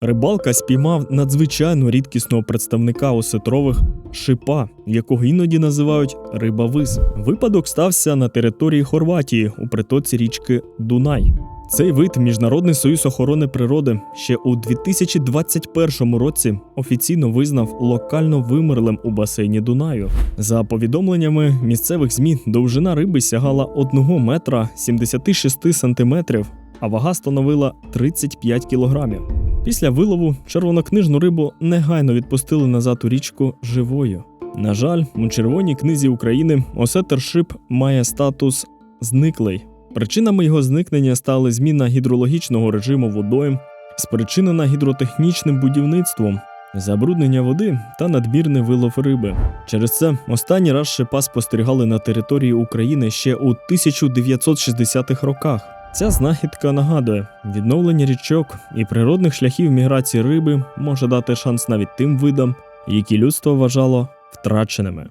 Рибалка спіймав надзвичайно рідкісного представника осетрових шипа, якого іноді називають рибавис. Випадок стався на території Хорватії у притоці річки Дунай. Цей вид Міжнародний союз охорони природи ще у 2021 році офіційно визнав локально вимерлим у басейні Дунаю. За повідомленнями місцевих ЗМІ, довжина риби сягала 1 метра 76 сантиметрів, а вага становила 35 кілограмів. Після вилову червонокнижну рибу негайно відпустили назад у річку живою. На жаль, у Червоній книзі України осетер шип має статус зниклий. Причинами його зникнення стали зміна гідрологічного режиму водойм, спричинена гідротехнічним будівництвом, забруднення води та надмірний вилов риби. Через це останній раз шипа спостерігали на території України ще у 1960-х роках. Ця знахідка нагадує, відновлення річок і природних шляхів міграції риби може дати шанс навіть тим видам, які людство вважало втраченими.